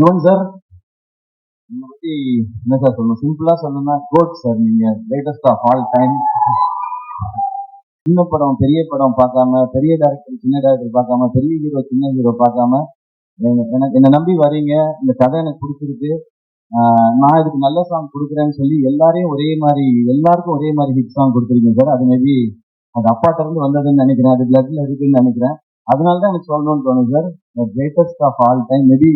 Yuvan sir உங்களை பத்தி என்ன சார் சொல்லணும்? சிம்பிளா சொல்லணும்னா கோட் சார் நீங்க லேட்டஸ்ட் ஆஃப் ஆல் டைம் சின்ன படம் பெரிய படம் பார்க்காம பெரிய டேரக்டர் சின்ன டேரக்டர் பார்க்காம பெரிய ஹீரோ சின்ன ஹீரோ பார்க்காம எனக்கு என்னை நம்பி வரீங்க. இந்த கதை எனக்கு பிடிச்சிருக்கு. நான் இதுக்கு நல்ல சாங் கொடுக்குறேன்னு சொல்லி எல்லாரையும் ஒரே மாதிரி எல்லாருக்கும் ஒரே மாதிரி ஹிட் சாங் கொடுத்துருக்கீங்க சார் அது மேபி அது அப்பாட்ட இருந்து வந்ததுன்னு நினைக்கிறேன். அது பிளட்ல இருக்குன்னு நினைக்கிறேன். அதனால தான் எனக்கு சொல்லணும்னு தோணும் sir greatest of all time maybe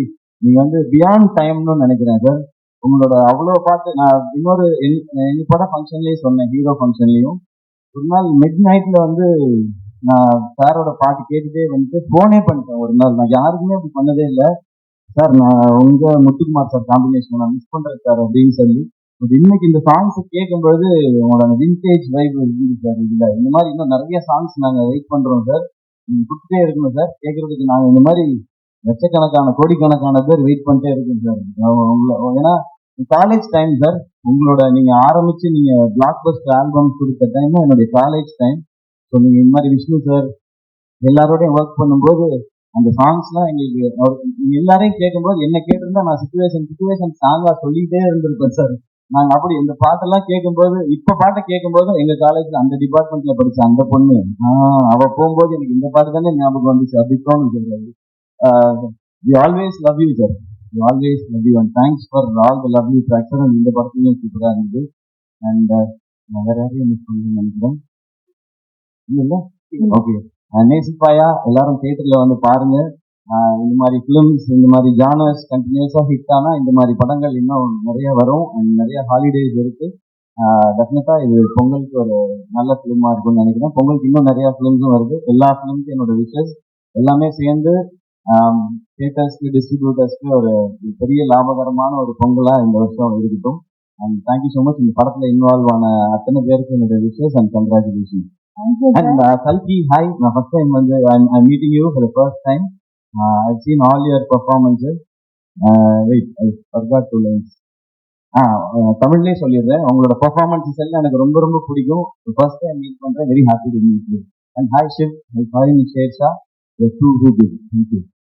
நீங்க வந்து பியாண்ட் டைம்னு நினைக்கிறேன் சார் உங்களோட அவ்வளோ பாட்டு நான் இன்னொரு என்- எங்க பட ஃபங்க்ஷன்லயும் சொன்னேன் ஹீரோ ஃபங்க்ஷன்லயும் ஒரு நாள் மிட் நைட்ல வந்து நான் சாரோட பாட்டு கேட்டுட்டே வந்துட்டு போனே பண்ணிட்டேன் ஒரு நாள். நான் யாருக்குமே அப்படி பண்ணதே இல்லை. சார் நான் உங்க முத்துக்குமார் சார் காம்பினேஷன் நான் மிஸ் பண்றேன் சார் அப்படின்னு சொல்லி. பட் இன்னைக்கு இந்த சாங்ஸ் கேட்கும்போது உங்களோட வின்டேஜ் விண்டேஜ் வைப் இருக்குது சார் இதுல இந்த மாதிரி இன்னும் நிறைய சாங்ஸ் நாங்கள் வெயிட் பண்றோம் சார் நீங்க கொடுத்துட்டே இருக்கணும் சார் கேட்கறதுக்கு நாங்கள் இந்த மாதிரி லட்சக்கணக்கான கோடிக்கணக்கான பேர் வெயிட் பண்ணிட்டே இருக்கும் சார். ஏன்னா காலேஜ் டைம் சார் உங்களோட நீங்க ஆரம்பிச்சு நீங்க பிளாக் பஸ்டர் ஆல்பம் கொடுத்த டைம் என்னுடைய காலேஜ் டைம் ஸோ நீங்க இந்த மாதிரி விஷ்ணு சார் எல்லாரோடையும் ஒர்க் பண்ணும்போது அந்த சாங்ஸ்லாம் எங்களுக்கு அவர் எல்லாரையும் கேட்கும்போது என்ன கேட்டிருந்தா நான் சுச்சுவேஷன் சுச்சுவேஷன் சாங்காக சொல்லிட்டே இருந்திருப்பேன் சார் நாங்கள் அப்படி இந்த பாட்டெல்லாம் கேட்கும்போது இப்போ பாட்டை கேட்கும்போது எங்கள் காலேஜில் அந்த டிபார்ட்மெண்ட்டில் படித்த அந்த பொண்ணு. அவள் போகும்போது எனக்கு இந்த பாட்டு தானே ஞாபகம் வந்துச்சு. அப்படி தோணுச்சு we always love you sir we always love you and thanks for all the lovely tracks and இந்த படத்துலையும் சூப்பரா இருந்தது அண்ட் நான் வேற யாரையும் மிஸ் பண்ணணும்னு நினைக்கிறேன். இல்ல. ஓகே நேசிப்பாயா எல்லாரும் தியேட்டர்ல வந்து பாருங்க. ஆஹ் இந்த மாதிரி ஃபிலிம்ஸ் இந்த மாதிரி ஜானர்ஸ் கண்டினியூஸா ஹிட் ஆனா இந்த மாதிரி படங்கள் இன்னும் நிறைய வரும் and நிறைய ஹாலிடேஸ் இருக்கு. டெஃபினட்டா இது பொங்கலுக்கு ஒரு நல்ல ஃபிலிமா இருக்கும்னு நினைக்கிறேன். பொங்கலுக்கு இன்னும் நிறைய ஃபிலிம்ஸும் வருது. எல்லா ஃபிலிம்ஸும் என்னோட விஷஸ் எல்லாமே சேர்ந்து தியேட்டர்ஸ்க்கு டிஸ்ட்ரிபியூட்டர்ஸ்க்கு ஒரு பெரிய லாபகரமான ஒரு பொங்கலா இந்த வருஷம் இருக்கட்டும். அண்ட் தேங்க்யூ ஸோ மச் இந்த படத்துல இன்வால்வ் ஆன அத்தனை பேருக்கு என்னோட wishes and congratulation uh, Kalki, hi. நான் first time வந்து for the first time. Uh, I've seen all your performances. Uh, wait, I forgot two lines. ஆ தமிழ்லேயே சொல்லிடுறேன். உங்களோட பர்ஃபார்மன்ஸஸ் எல்லாம் எனக்கு ரொம்ப ரொம்ப பிடிக்கும். ஃபர்ஸ்ட் டைம் மீட் பண்றேன். Very happy to meet you and hi Shiv hi Sher Shah too good thank you